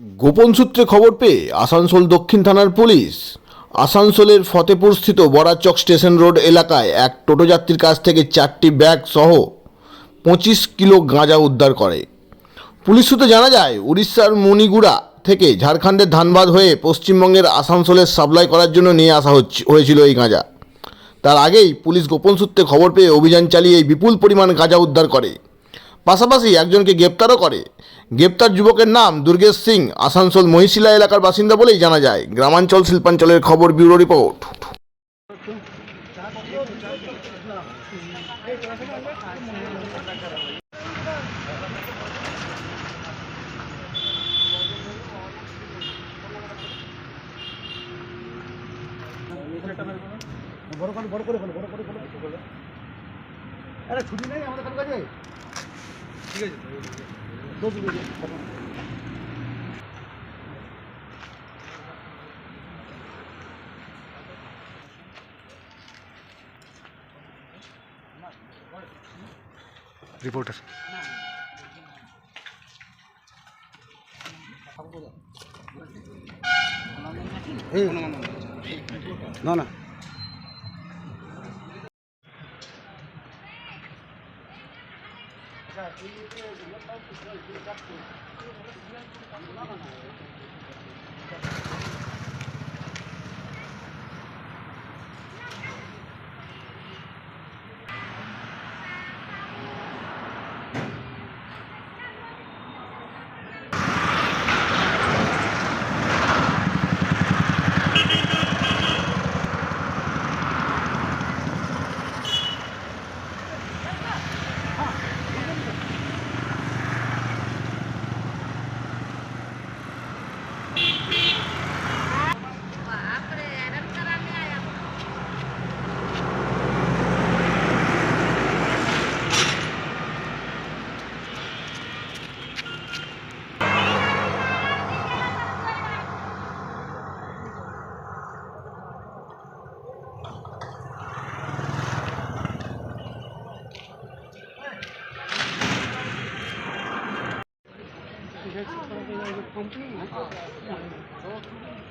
গোপন সূত্রে খবর পেয়ে আসানসোল দক্ষিণ থানার পুলিশ আসানসোলের ফতেপুরস্থিত বড়াচক স্টেশন রোড এলাকায় এক টোটো যাত্রীর কাছ থেকে চারটি ব্যাগ সহ পঁচিশ কিলো গাঁজা উদ্ধার করে। পুলিশ সূত্রে জানা যায়, উড়িষ্যার মণিগুড়া থেকে ঝাড়খণ্ডের ধানবাদ হয়ে পশ্চিমবঙ্গের আসানসোলের সাপ্লাই করার জন্য নিয়ে আসা হচ্ছে হয়েছিল এই গাঁজা। তার আগেই পুলিশ গোপন সূত্রে খবর পেয়ে অভিযান চালিয়ে বিপুল পরিমাণ গাঁজা উদ্ধার করে। পাশাপাশি একজনকে গ্রেপ্তারও করে। গ্রেপ্তার যুবকের নাম দুর্গেশ সিং, আসানসোল মহিশিলা এলাকার বাসিন্দা বলেই জানা যায়। গ্রামাঞ্চল শিল্পাঞ্চলের খবর ব্যুরো রিপোর্ট। বড় করে বড় করে বড় করে আরে ছুটি নেই আমাদের কাছে। ঠিক আছে রিপোর্টার না না। Gracias.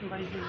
বাইকে